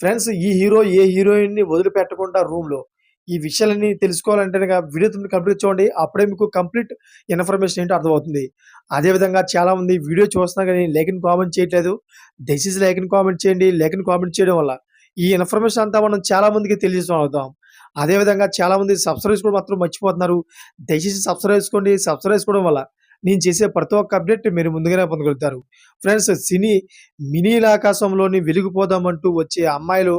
Friends ఈ hero ఏ హీరోయిన్‌ని వదిలిపెట్టకుండా రూమ్‌లో. ఈ విషయాలన్నీ తెలుసుకోవాలంటే వీడియో కంప్లీట్ చూడండి. అప్పుడే మీకు కంప్లీట్ ఇన్ఫర్మేషన్ ఏంటో అర్థమవుతుంది. అదే విధంగా చాలామంది వీడియో చూస్తున్నా కానీ లేఖని కామెంట్ చేయట్లేదు. దయచేసి లేఖని కామెంట్ చేయండి. లేఖని కామెంట్ చేయడం వల్ల ఈ ఇన్ఫర్మేషన్ అంతా మనం చాలా మందికి తెలియజేయగలుగుతాం. అదే విధంగా చాలామంది సబ్స్క్రైబ్ కూడా మాత్రం మర్చిపోతున్నారు. దయచేసి సబ్స్క్రైబ్ చేసుకోండి. సబ్స్క్రైబ్ చేసుకోవడం వల్ల నేను చేసే ప్రతి ఒక్క అప్డేట్ మీరు ముందుగానే పొందగలుగుతారు. ఫ్రెండ్స్ సినీ మినీలాకాశంలోని వెలిగిపోదామంటూ వచ్చే అమ్మాయిలు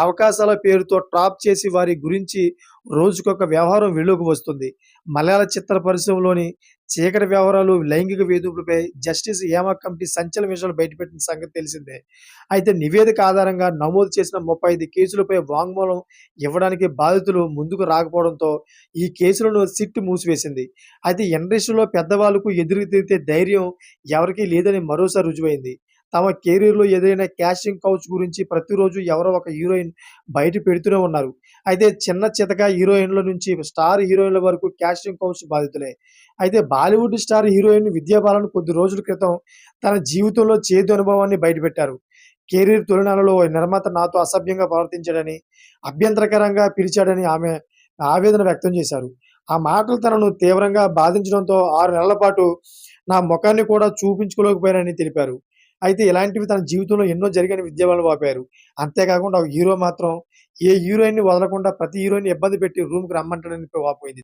అవకాశాల పేరుతో ట్రాప్ చేసి వారి గురించి రోజుకొక వ్యవహారం వెలుగులోకి వస్తుంది. మలయాళ చిత్ర పరిశ్రమలోని చీకటి వ్యవహారాలు, లైంగిక వేధింపులపై జస్టిస్ హేమ కమిటీ సంచలన విషయాలు బయటపెట్టిన సంగతి తెలిసిందే. అయితే నివేదిక ఆధారంగా నమోదు చేసిన 35 కేసులపై వాంగ్మూలం ఇవ్వడానికి బాధితులు ముందుకు రాకపోవడంతో ఈ కేసులను సిట్ మూసివేసింది. అయితే ఇండస్ట్రీలో పెద్దవాళ్ళకు ఎదురు తిరిగితే ధైర్యం ఎవరికీ లేదని మరోసారి రుజువైంది. తమ కెరీర్‌లో ఎదురైన క్యాషింగ్ కౌచ్ గురించి ప్రతిరోజు ఎవరో ఒక హీరోయిన్ బయట పెడుతూనే ఉన్నారు. అయితే చిన్న చితక హీరోయిన్‌ల నుంచి స్టార్ హీరోయిన్‌ల వరకు క్యాషింగ్ కౌచ్ బాధితులే. అయితే బాలీవుడ్ స్టార్ హీరోయిన్ విద్యాబాలన్ కొద్ది రోజుల క్రితం తన జీవితంలో చేదు అనుభవాన్ని బయటపెట్టారు. కెరీర్ తొలినాలలో నిర్మాత నాతో అసభ్యంగా ప్రవర్తించాడని, అభ్యంతరకరంగా పిలిచాడని ఆమె ఆవేదన వ్యక్తం చేశారు. ఆ మాటలు తనను తీవ్రంగా బాధించడంతో ఆరు నెలల పాటు నా ముఖాన్ని కూడా చూపించుకోలేకపోయానని తెలిపారు. అయితే ఇలాంటివి తన జీవితంలో ఎన్నో జరిగిన విద్యా వాపారు అంతేకాకుండా ఒక హీరో మాత్రం ఏ హీరోయిన్‌ని వదలకుండా ప్రతి హీరోయిన్ ఇబ్బంది పెట్టి రూమ్‌కి రమ్మంటాడని వాపోయింది.